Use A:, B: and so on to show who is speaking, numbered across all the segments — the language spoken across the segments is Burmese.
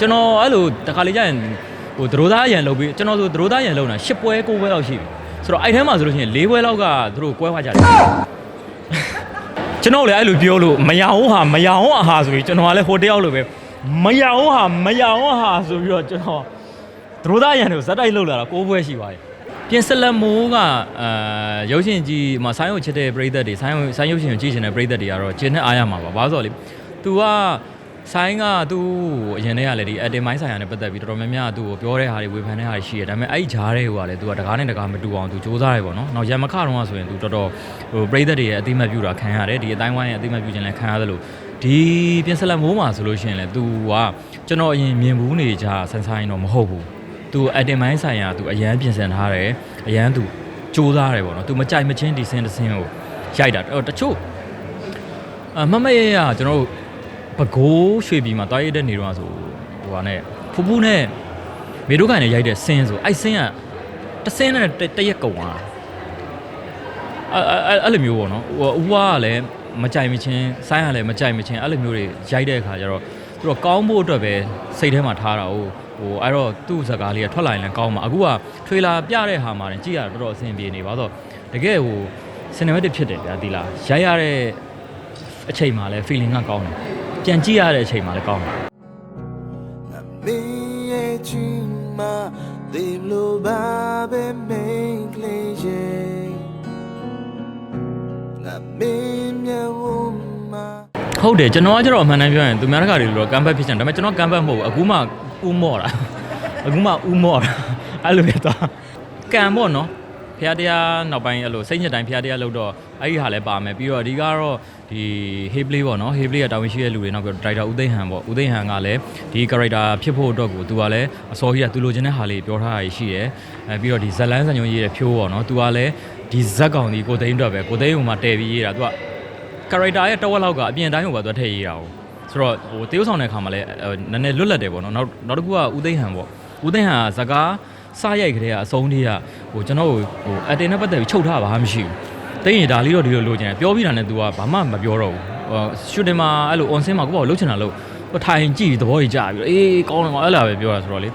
A: ကျွန်တော်အဲ့လိုတခါလေကြာရင်ဟိုသရိုးသားအရန်လုပ်ပြီးကျွန်တော်ဆိုသရိုးသားအရန်လုပ်တာ10ပွဲ9ပွဲလောက်ရှိပြီဆိုတော့အဲ့ထဲမှာဆိုလို့ရှိရင်4ပွဲလောက်ကသူတို့ကွဲသွားကြတယ်ကျွန်တော်လည်းအဲ့လိုပြောလို့မရအောင်ဟာမရအောင်အဟာဆိုပြီးကျွန်တော်ကလည်းဟိုတယောက်လိုပဲမရအောင်ဟာမရအောင်ဟာဆိုပြီးတော့ကျွန်တော်သရိုးသားအရန်တွေကိုဇက်တိုက်လုပ်လာတာ9ပွဲရှိပါတယ်ပြင်စလက်မိုးကအာရုပ်ရှင်ကြီးမှာဆိုင်းရုပ်ချစ်တဲ့ပရိသတ်တွေဆိုင်းရုပ်ဆိုင်းရုပ်ရှင်ကိုကြည့်ချင်တဲ့ပရိသတ်တွေကတော့ကျင်းနဲ့အားရမှာပါဘာလို့ဆိုတော့လေ तू က ဆိုင်းကသူ့အရင်တည်းကလည်းဒီ acting မိုင်းဆိုင်ရာနဲ့ပတ်သက်ပြီးတော်တော်များများသူ့ကိုပြောတဲ့ဟာတွေဝေဖန်တဲ့ဟာတွေရှိတယ်ဒါပေမဲ့အဲ့ဒီဂျားတွေကလည်းသူကတကားနဲ့တကားမတူအောင်သူစူးစမ်းတယ်ပေါ့နော်နောက်ရမခတော့ဆိုရင်သူတော်တော်ဟိုပြည်သက်တွေရဲ့အသိမှတ်ပြုတာခံရတယ်ဒီအတိုင်းဝိုင်းရဲ့အသိမှတ်ပြုခြင်းလည်းခံရသလိုဒီပြင်ဆက်လက်မိုးမှာဆိုလို့ရှိရင်လည်းသူကကျွန်တော်အရင်မြင်ဘူးနေကြဆန်ဆိုင်တော့မဟုတ်ဘူးသူ acting မိုင်းဆိုင်ရာသူအရန်ပြင်ဆင်ထားတယ်အရန်သူစူးစမ်းတယ်ပေါ့နော်သူမကြိုက်မချင်းဒီစင်တစင်ကိုရိုက်တာတချို့အမမရရကျွန်တော်တို့ ပကိုးရွှေပြည်မှာတားရတဲ့နေတော့ဆိုဟိုဟာနဲ့ဖူးဖူးနဲ့မေတို့ကန်နဲ့ရိုက်တဲ့ဆင်းဆိုအဲ့ဆင်းကတဆင်းနဲ့တရက်ကုံသွားအဲ့အဲ့လိုမျိုးပေါ့နော်ဟိုဦးဝါကလည်းမကြိုက်မချင်းဆိုင်းကလည်းမကြိုက်မချင်းအဲ့လိုမျိုးတွေရိုက်တဲ့အခါကျတော့သူတို့ကောင်းဖို့အတွက်ပဲစိတ်ထဲမှာထားတာဟိုဟိုအဲ့တော့သူ့ဇာကားလေးကထွက်လာရင်လည်းကောင်းမှာအခုကထွေလာပြတဲ့ဟာမှာကြည့်ရတာတော်တော်အဆင်ပြေနေပါတော့တကယ်ဟို cinematic ဖြစ်တယ်ဗျာဒီလားရိုက်ရတဲ့အချိန်မှာလည်း feeling ကကောင်းတယ် ပြန်ကြည့်ရတဲ့အချိန်မှာလည်းကောင်းတယ်
B: ငါမင်းရဲ့ချီမဒီလိုပါပဲမင်းကလေးရဲ့ငါမင်းမြတ်ဝမ
A: ဟုတ်တယ်ကျွန်တော်ကကျတော့အမှန်တမ်းပြောရင်သူများတကာတွေလို့ကမ်ဘတ်ဖြစ်ချင်တယ်ဒါပေမဲ့ကျွန်တော်ကမ်ဘတ်မဟုတ်ဘူးအခုမှဥမော့တာအခုမှဥမော့တာအဲ့လိုပဲတော့ကံပေါ့နော် ဖျားတရားနောက်ပိုင်းအဲ့လိုစိတ်ညစ်တိုင်းဖျားတရားလို့တော့အဲ့ဒီဟာလည်းပါမယ်ပြီးတော့ဒီကတော့ဒီ hey play ပေါ့နော် hey play ကတာဝန်ရှိတဲ့လူတွေနောက်ပြီးတော့ director ဦးသိန်းဟန်ပေါ့ဦးသိန်းဟန်ကလည်းဒီ character ဖြစ်ဖို့အတွက်ကိုသူကလည်းအစောကြီးကသူလိုချင်တဲ့ဟာလေးပြောထားတာရှိတယ်အဲပြီးတော့ဒီဇလန်းစံညုံရေးတဲ့ဖြိုးပေါ့နော်သူကလည်းဒီဇက်ကောင်ဒီကိုသိန်းအတွက်ပဲကိုသိန်းဟိုမှာတည်ပြီးရေးတာသူက character ရဲ့တဝက်လောက်ကအပြင်တိုင်းကိုပါသူထည့်ရေးတာ哦ဆိုတော့ဟိုတေးဥဆောင်တဲ့ခါမှာလည်းနည်းနည်းလွတ်လပ်တယ်ပေါ့နော်နောက်နောက်တစ်ခုကဦးသိန်းဟန်ပေါ့ဦးသိန်းဟန်ကဇကားစရိုက်ကလေးကအဆုံးသေးက ဟိုကျွန်တော်ဟိုအတင်နဲ့ပတ်သက်ပြီးချုပ်ထားတာဘာမှမရှိဘူးသိရင်ဒါလေးတော့ဒီလိုလိုချင်တယ်ပြောပြီးတာနဲ့ तू ကဘာမှမပြောတော့ဘူးဟိုရှူတင်မှာအဲ့လို on scene မှာကိုပေါ့လှုပ်ချင်တာလို့ဟိုထိုင်ကြည့်ပြီးသဘောကြီးကြပြီးအေးကောင်းတယ်ကွာအဲ့လိုပဲပြောတာဆိုတော့လေ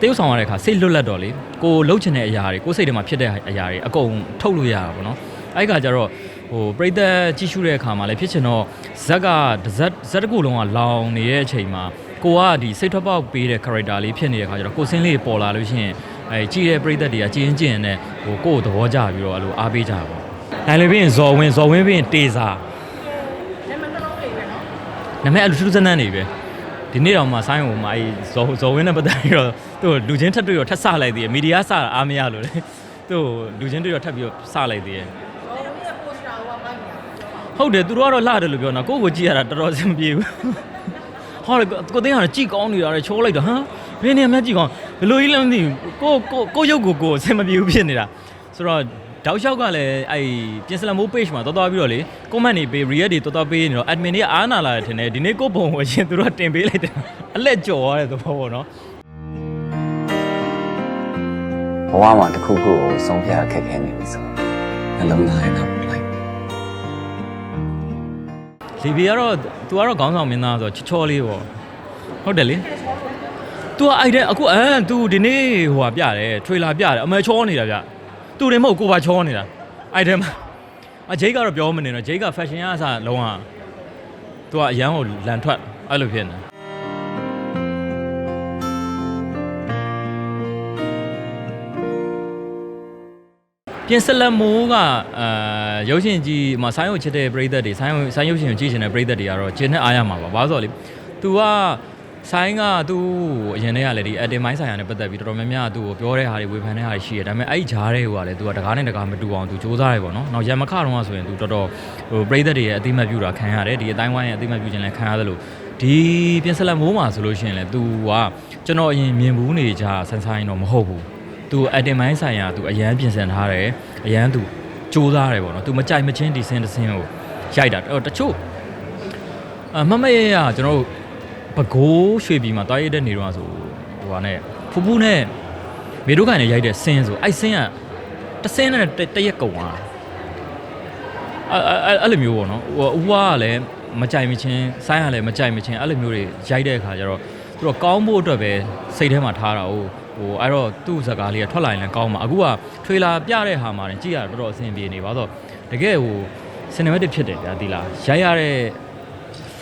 A: တေးဥဆောင်ရတဲ့ခါစိတ်လွတ်လပ်တော့လေကိုလှုပ်ချင်တဲ့အရာတွေကိုစိတ်ထဲမှာဖြစ်တဲ့အရာတွေအကုန်ထုတ်လို့ရတာပေါ့နော်အဲ့ခါကျတော့ဟိုပရိသတ်ကြည့်ရှုတဲ့အခါမှာလည်းဖြစ်ချင်တော့ဇက်ကတစ်ဇက်ဇက်တစ်ခုလုံးကလောင်နေတဲ့အချိန်မှာကိုကဒီစိတ်ထွက်ပေါက်ပေးတဲ့ character လေးဖြစ်နေတဲ့အခါကျတော့ကိုစင်းလေးပေါ်လာလို့ရှိရင် အဲကြည့်တဲ့ပရိသတ်တွေကကြည်ရင်ကြည်ရင်နဲ့ဟိုကိုယ့်ကိုသဘောကျပြီးတော့အဲ့လိုအားပေးကြပါပေါ့။နိုင်လေပြီးရင်ဇော်ဝင်းဇော်ဝင်းပြီးရင်တေစာနာမည်တစ်လုံးလေးပဲနော်။နာမည်အလူထူးစမ်းစမ်းနေပဲ။ဒီနေ့တော့မှဆိုင်းဟိုမှာအဲဇော်ဇော်ဝင်းနဲ့ပတ်သက်ပြီးတော့သူ့လူချင်းထပ်တွေ့တော့ထပ်ဆလိုက်သေးတယ်မီဒီယာဆတာအားမရလို့လေ။သူ့လူချင်းတွေ့တော့ထပ်ပြီးတော့ဆလိုက်သေးတယ်။ဟုတ်တယ်သူတို့ကတော့လှတယ်လို့ပြောနေတာကိုယ့်ကိုကြည့်ရတာတော်တော်အဆင်မပြေဘူးဟောလေကိုသိန်းကတော့ကြည်ကောင်းနေတာလေချိုးလိုက်တော့ဟမ်ဘယ်နေရာမှကြည်ကောင်း ဘယ်လိုကြီးလဲမသိဘူးကိုကိုကိုရုပ်ကိုကိုအဆင်မပြေဘူးဖြစ်နေတာဆိုတော့တောက်လျှောက်ကလည်းအဲ့ပြင်စလမိုး page မှာတော်တော်ပြီးတော့လေ comment တွေပေး react တွေတော်တော်ပေးနေတော့ admin တွေကအားနာလာတယ်ထင်တယ်ဒီနေ့ကိုပုံကိုရှင်သူတို့ကတင်ပေးလိုက်တယ်အလက်ကြော်ရတဲ့သဘောပေါ့နော်
C: ဘဝမှာတစ်ခုခုကိုဆုံးဖြတ်ခက်ခဲနေပြီဆိုတော့နှလုံးသားရဲ့တော့လိုက်
A: လီဘီကတော့ तू ကတော့ခေါင်းဆောင်မင်းသားဆိုတော့ချောချောလေးပေါ့ဟုတ်တယ်လေ तू ကအဲ့တဲ့အခုအဲ तू ဒီနေ့ဟိုဟာပြတယ်ထရေလာပြတယ်အမေချောနေတာဗျ तू တယ်မဟုတ်ကိုပါချောနေတာအဲ့ထဲမှာအဂျိတ်ကတော့ပြောမနေတော့ဂျိတ်က fashion ရအစားလုံးဝ तू ကအရန်ကိုလန်ထွက်အဲ့လိုဖြစ်နေပြင်စလက်မိုးကအာရုပ်ရှင်ကြီးမှာဆိုင်းရုပ်ချစ်တဲ့ပရိသတ်တွေဆိုင်းရုပ်ဆိုင်းရုပ်ရှင်ကိုကြည့်ချင်တဲ့ပရိသတ်တွေကတော့ကျင်းနဲ့အားရမှာပါဘာလို့လဲဆိုတော့လေ तू က ဆိုင်းကသူ့အရင်တည်းကလည်းဒီ add မိုင်းဆိုင်ရာနဲ့ပတ်သက်ပြီးတော်တော်များများသူ့ကိုပြောတဲ့ဟာတွေဝေဖန်တဲ့ဟာတွေရှိတယ်ဒါပေမဲ့အဲ့ဒီဂျားတွေကလည်း तू ကတကားနဲ့တကားမတူအောင် तू စူးစမ်းရဲပေါ့နော်နောက်ရမခတော့ကဆိုရင် तू တော်တော်ဟိုပရိသတ်တွေရဲ့အတိမတ်ပြုတာခံရတယ်ဒီအတိုင်းဝိုင်းရဲ့အတိမတ်ပြုခြင်းလည်းခံရတယ်လို့ဒီပြင်စလက်မိုးမှာဆိုလို့ရှိရင်လည်း तू ကကျွန်တော်အရင်မြင်ဘူးနေကြဆန်းဆိုင်တော့မဟုတ်ဘူး तू add မိုင်းဆိုင်ရာ तू အရန်ပြင်ဆင်ထားတယ်အရန် तू စူးစမ်းရဲပေါ့နော် तू မကြိုက်မချင်းဒီစင်းတစ်စင်းကိုရိုက်တာတချို့ အမမရရကျွန်တော်တို့ ပကိုးရွှေပြည်မှာတားရတဲ့နေတော့ဆိုဟိုဟာနဲ့ဖူးဖူးနဲ့မေတို့ကန်နဲ့ရိုက်တဲ့ဆင်းဆိုအဲ့ဆင်းကတဆင်းနဲ့တရက်ကုံသွားအဲ့အဲ့လိုမျိုးပေါ့နော်ဟိုဦးကလည်းမကြိုက်မချင်းဆိုင်းကလည်းမကြိုက်မချင်းအဲ့လိုမျိုးတွေရိုက်တဲ့အခါကျတော့သူသူတို့ကောင်းဖို့အတွက်ပဲစိတ်ထဲမှာထားတာ哦ဟိုအဲ့တော့သူ့ဇာကားလေးကထွက်လာရင်လည်းကောင်းမှာအခုကထွေလာပြတဲ့ဟာမှာတင်ကြည့်ရတော့တော်တော်အဆင်ပြေနေပါတော့တကယ်ဟို cinematic ဖြစ်တယ်ဗျာဒီလားရိုက်ရတဲ့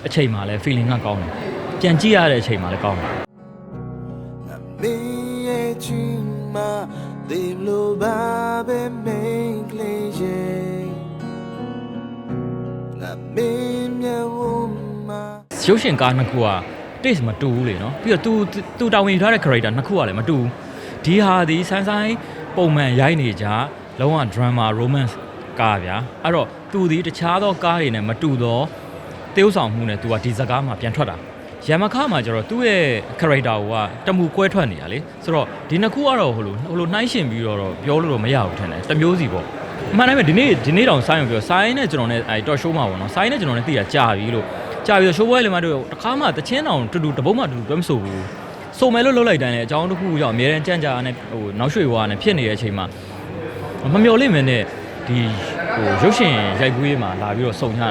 A: အချိန်မှာလည်း feeling ကကောင်းတယ် ပြန်ကြည့်ရတဲ့အချိန်မှာလည်းကောင်းတယ်
B: ငါမင်းရဲ့ချီမှာဒီလိုပါပဲမင်းကလေးရဲ့ငါမင်းမြတ်ဝမှာ
A: ရုပ်ရှင်ကားနှစ်ခုက taste မတူဘူးလေနော်ပြီးတော့ तू तू တာဝန်ယူထားတဲ့ character နှစ်ခုကလည်းမတူဘူးဒီဟာဒီဆန်းဆိုင်ပုံမှန်ရိုက်နေကြလုံးဝ drama romance ကားဗျာအဲ့တော့ तू ဒီတခြားသောကားတွေနဲ့မတူတော့တေးဥဆောင်မှုနဲ့ तू ကဒီဇာတ်ကားမှာပြန်ထွက်တာ ရမခမှာကျတော့သူ့ရဲ့ character ကတမူကွဲထွက်နေတာလေဆိုတော့ဒီနှစ်ခုကတော့ဟိုလိုဟိုလိုနှိုင်းရှင်ပြီးတော့ပြောလို့တော့မရဘူးထင်တယ်တစ်မျိုးစီပေါ့အမှန်တိုင်းပဲဒီနေ့ဒီနေ့တောင်ဆိုင်းအောင်ပြောဆိုင်းနဲ့ကျွန်တော်နဲ့အဲတော့ရှိုးမှာပေါ့နော်ဆိုင်းနဲ့ကျွန်တော်နဲ့သိတာကြာပြီလို့ကြာပြီရှိုးပွဲလေမှာတို့တခါမှတချင်းတောင်တူတူတပုတ်မှတူတူတွဲမဆိုဘူးစုံမဲလို့လှုပ်လိုက်တိုင်းလေအကြောင်းတစ်ခုကြောင့်အများရန်ကြန့်ကြာနဲ့ဟိုနောက်ရွှေဝါနဲ့ဖြစ်နေတဲ့အချိန်မှာမမျော်လင့်မနဲ့ဒီ ဟိုရုပ်ရှင်ရိုက်ကူးရေးမှာလာပြီးတော့စုံညတာ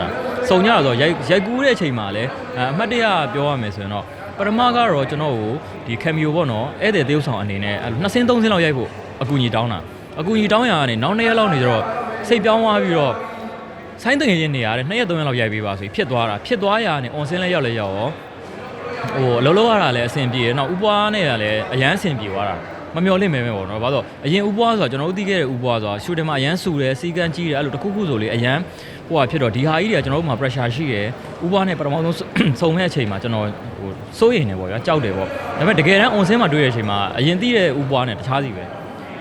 A: စုံညတာဆိုတော့ရိုက်ရိုက်ကူးတဲ့အချိန်မှာလည်းအအမှတ်တရပြောရမယ်ဆိုရင်တော့ပထမကတော့ကျွန်တော်ကိုဒီကင်မီယိုပေါ့နော်ဧည့်သည်သေုပ်ဆောင်အနေနဲ့အဲ့လိုနှစ်ဆင်းသုံးဆင်းလောက်ရိုက်ဖို့အကူအညီတောင်းတာအကူအညီတောင်းရကနေနောက်နှစ်ရက်လောက်နေတော့စိတ်ပြောင်းသွားပြီးတော့ဆိုင်းတငယ်ချင်းနေရတယ်နှစ်ရက်သုံးရက်လောက်ရိုက်ပေးပါဆိုပြီးဖြစ်သွားတာဖြစ်သွားရကနေ on ဆင်းလဲရောက်လဲရောက်ရောဟိုအလုံးလုံးရတာလည်းအဆင်ပြေတယ်နောက်ဥပွားနဲ့ကလည်းအရန်အဆင်ပြေသွားတာ မမျော်လင့်မဲမဲပေါ့နော်ဘာလို့အရင်ဥပွားဆိုတာကျွန်တော်တို့သိခဲ့တဲ့ဥပွားဆိုတာရှူတင်မှာအရန်ဆူတယ်စီကန်းကြီးတယ်အဲ့လိုတစ်ခုခုဆိုလေအရန်ဟိုဟာဖြစ်တော့ဒီဟာကြီးတွေကကျွန်တော်တို့မှာ pressure ရှိတယ်ဥပွားနဲ့ပထမဆုံးစုံမဲ့အချိန်မှာကျွန်တော်ဟိုစိုးရိမ်နေပေါ့ဗျာကြောက်တယ်ပေါ့ဒါပေမဲ့တကယ်တမ်း on ဆင်းမှာတွေ့တဲ့အချိန်မှာအရင်သိတဲ့ဥပွားနဲ့တခြားစီပဲ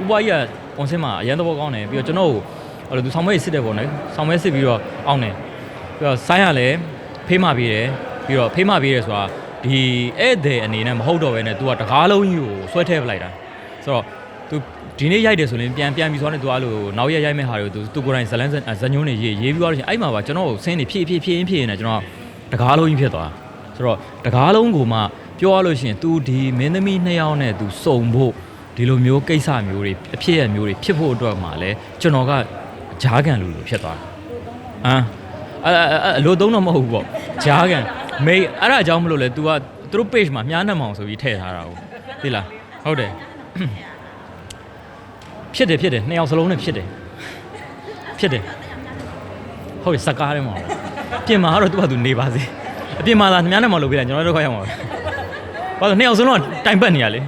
A: ဥပွားကြီးက on ဆင်းမှာအရန်သဘောကောင်းတယ်ပြီးတော့ကျွန်တော်ကိုအဲ့လိုသူဆောင်မဲစစ်တယ်ပေါ့နော်ဆောင်မဲစစ်ပြီးတော့အောင်းတယ်ပြီးတော့ဆိုင်းရလဲဖေးမပေးတယ်ပြီးတော့ဖေးမပေးတယ်ဆိုတာဒီဧည့်သည်အနေနဲ့မဟုတ်တော့ဘဲနဲ့ तू ကတကားလုံးကြီးကိုဆွဲထည့်ပလိုက်တာ ဆိုတော့ तू ဒီနေ့ရိုက်တယ်ဆိုရင်ပြန်ပြန်ပြီးဆိုတော့ तू အဲ့လိုနောက်ရက်ရိုက်မဲ့ဟာတွေကို तू तू ကိုယ်တိုင်ဇလန်းဇညုံးနေရေးရေးပြီးသွားလို့ရှိရင်အဲ့မှာပါကျွန်တော်ကိုဆင်းနေဖြည့်ဖြည့်ဖြည့်ဖြည့်နေကျွန်တော်တကားလုံးကြီးဖြစ်သွားဆိုတော့တကားလုံးကိုမှပြောရလို့ရှိရင် तू ဒီမင်းသမီးနှစ်ယောက်နဲ့ तू စုံဖို့ဒီလိုမျိုးကိစ္စမျိုးတွေအဖြစ်အမျိုးတွေဖြစ်ဖို့အတွက်မှာလဲကျွန်တော်ကဂျားကန်လူလိုဖြစ်သွားဟမ်အဲ့အဲ့အလိုသုံးတော့မဟုတ်ဘူးပေါ့ဂျားကန်မေးအဲ့ဒါအကြောင်းမလို့လဲ तू ကသူတို့ page မှာမြားနှံမောင်ဆိုပြီးထည့်ထားတာဟုတ်သိလားဟုတ်တယ် ဖြစ်တယ်ဖြစ်တယ်နှစ်ယောက်စလုံးနဲ့ဖြစ်တယ်ဖြစ်တယ်ဟုတ်တယ်စကားထဲမှာပေါ့ပြင်မှာကတော့သူ့ဟာသူနေပါစေအပြင်မှာသာညနေမှလုပ်ပေးတယ်ကျွန်တော်တို့ခွက်ရမှာပါဘာလို့နှစ်ယောက်စလုံးကတိုင်ပတ်နေရလေ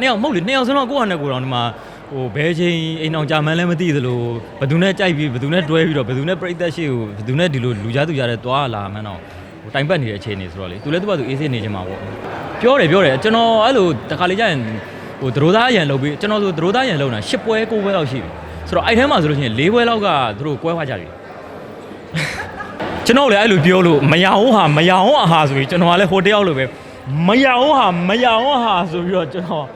A: နှစ်ယောက်မဟုတ်လေနှစ်ယောက်စလုံးကကိုယ့်ဟာနဲ့ကိုယ်တော်ဒီမှာဟိုဘဲချင်းအိမ်အောင်ကြာမှန်းလည်းမသိသလိုဘယ်သူနဲ့ကြိုက်ပြီးဘယ်သူနဲ့တွဲပြီးတော့ဘယ်သူနဲ့ပြိသက်ရှိကိုဘယ်သူနဲ့ဒီလိုလူကြားသူကြားတဲ့တွားလာမှန်းတော့ဟိုတိုင်ပတ်နေတဲ့အခြေအနေဆိုတော့လေသူလည်းသူ့ဘာသူအေးဆေးနေချင်မှာပေါ့ပြောတယ်ပြောတယ်ကျွန်တော်အဲ့လိုတခါလေကြာရင် ဟိုဒရိုးသားအရန်လုပ်ပြီးကျွန်တော်ဆိုဒရိုးသားအရန်လုပ်တာ10ပွဲ9ပွဲလောက်ရှိပြီဆိုတော့အဲ့ထဲမှာဆိုလို့ရှိရင်4ပွဲလောက်ကသူတို့ကွဲသွားကြပြီကျွန်တော်လည်းအဲ့လိုပြောလို့မရအောင်ဟာမရအောင်အဟာဆိုပြီးကျွန်တော်ကလည်းဟိုတယောက်လိုပဲမရအောင်ဟာမရအောင်ဟာဆိုပြီးတော့ကျွန်တော်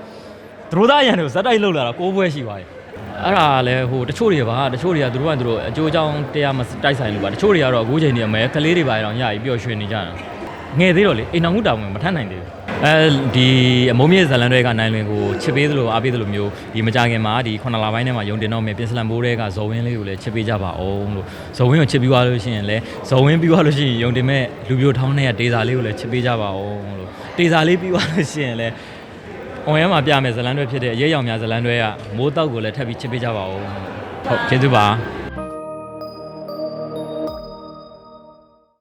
A: သူတို့သားရန်တွေကိုဇက်တိုက်လှုပ်လာတာကိုးပွဲရှိပါတယ်အဲ့ဒါလည်းဟိုတချို့တွေပါတချို့တွေကသူတို့ကသူတို့အကျိုးအကြောင်းတရားမတိုက်ဆိုင်လို့ပါတချို့တွေကတော့အခုချိန်နေအမဲကလေးတွေပါတော့ညကြီးပျော်ရွှင်နေကြတာငယ်သေးတော့လေအိမ်တော်မှုတောင်ဝင်မထမ်းနိုင်သေးဘူး အဲဒီအမုံမြင့်ဇလန်တွေကနိုင်လွင်ကိုချစ်ပေးသလိုအားပေးသလိုမျိုးဒီမကြခင်မှာဒီ9လပိုင်းထဲမှာယုံတင်တော့မယ်ပြင်စလန်ဘိုးတွေကဇော်ဝင်းလေးကိုလည်းချစ်ပေးကြပါအောင်လို့ဇော်ဝင်းကိုချစ်ပြီးသွားလို့ရှိရင်လည်းဇော်ဝင်းပြီးသွားလို့ရှိရင်ယုံတင်မဲ့လူပြိုထောင်းတဲ့ဒေတာလေးကိုလည်းချစ်ပေးကြပါအောင်လို့ဒေတာလေးပြီးသွားလို့ရှိရင်လည်းအွန်ရဲမှာပြမယ်ဇလန်တွေဖြစ်တဲ့အရေးရောင်များဇလန်တွေကမိုးတောက်ကိုလည်းထပ်ပြီးချစ်ပေးကြပါဦးဟုတ်ကျေးဇူးပါ